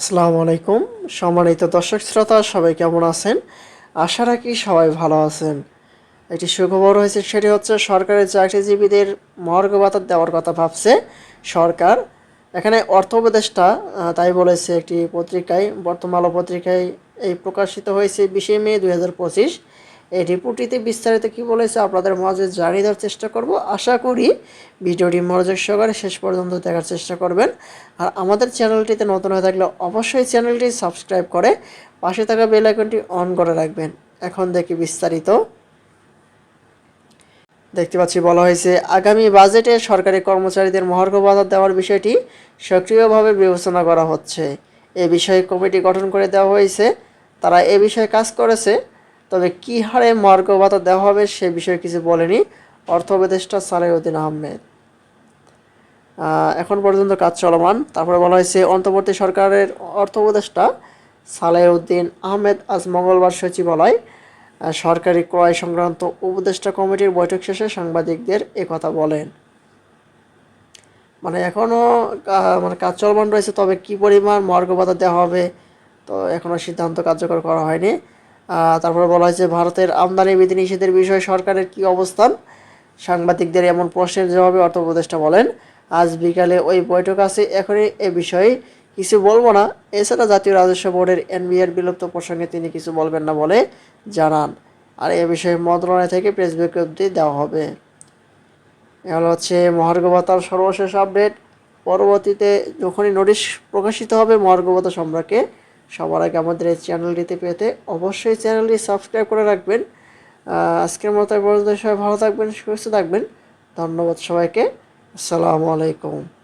আসসালামু আলাইকুম। সম্মানিত দর্শক শ্রোতা, সবাই কেমন আছেন? আশা রাখি সবাই ভালো আছেন। একটি সুখবর হয়েছে সেটি হচ্ছে সরকারি চাকরিজীবীদের মহার্ঘ দেওয়ার কথা ভাবছে সরকার। এখানে অর্থ উপদেষ্টা তাই বলেছে, একটি পত্রিকায়, বর্তমান পত্রিকায় এই প্রকাশিত হয়েছে বিশে মে দুই হাজার পঁচিশ। এই রিপোর্টটিতে বিস্তারিত কি বলেছে আপনাদের মাঝে জানিয়ে দেওয়ার চেষ্টা করব। আশা করি ভিডিওটি মনোযোগ সহকারে শেষ পর্যন্ত দেখার চেষ্টা করবেন। আর আমাদের চ্যানেলটিতে নতুন হয়ে থাকলে অবশ্যই চ্যানেলটি সাবস্ক্রাইব করে পাশে থাকা বেল আইকনটি অন করে রাখবেন। এখন দেখি বিস্তারিত। দেখতে পাচ্ছি বলা হয়েছে, আগামী বাজেটে সরকারি কর্মচারীদের মহার্ঘ ভাতা দেওয়ার বিষয়টি সক্রিয়ভাবে বিবেচনা করা হচ্ছে। এ বিষয়ে কমিটি গঠন করে দেওয়া হয়েছে। তারা এ বিষয়ে কাজ করেছে। তবে কী হারে মহার্ঘ ভাতা দেওয়া হবে সে বিষয়ে কিছু বলেনি। অর্থ উপদেষ্টা সালেউদ্দিন আহমেদ। এখন পর্যন্ত কাজ চলমান। তারপরে বলা হয়েছে, অন্তর্বর্তী সরকারের অর্থ উপদেষ্টা সালেউদ্দিন আহমেদ আজ মঙ্গলবার সচিবালয় সরকারি ক্রয় সংক্রান্ত উপদেষ্টা কমিটির বৈঠক শেষে সাংবাদিকদের কথা বলেন। মানে এখনও মানে কাজ চলমান রয়েছে, তবে কি পরিমাণ মর্গ ভাতা দেওয়া হবে, তো এখনও সিদ্ধান্ত কার্যকর করা হয়নি। তারপরে বলা হয়েছে ভারতের আমদানি বিধিনিষেধের বিষয়ে সরকারের কি অবস্থান? সাংবাদিকদের এমন প্রশ্নের জবাবে অর্থ উপদেষ্টা বলেন, আজ বিকালে ওই বৈঠক আছে, এখনই এ বিষয়ে কিছু বলব না। এছাড়া জাতীয় রাজস্ব বোর্ডের এনবিআর বিলুপ্ত প্রসঙ্গে তিনি কিছু বলবেন না বলে জানান। আর এ বিষয়ে মন্ত্রণালয় থেকে প্রেস বিজ্ঞপ্তি দেওয়া হবে। এ হলো হচ্ছে মহার্ঘ ভাতার সর্বশেষ আপডেট। পরবর্তীতে যখনই নোটিশ প্রকাশিত হবে, মহার্ঘ ভাতা সম্পর্কে সবার আগে আমাদের এই চ্যানেলটিতে পেতে অবশ্যই চ্যানেলটি সাবস্ক্রাইব করে রাখবেন। আজকের মতো পর্যন্ত সবাই ভালো থাকবেন, সুস্থ থাকবেন। ধন্যবাদ সবাইকে। আসসালামু আলাইকুম।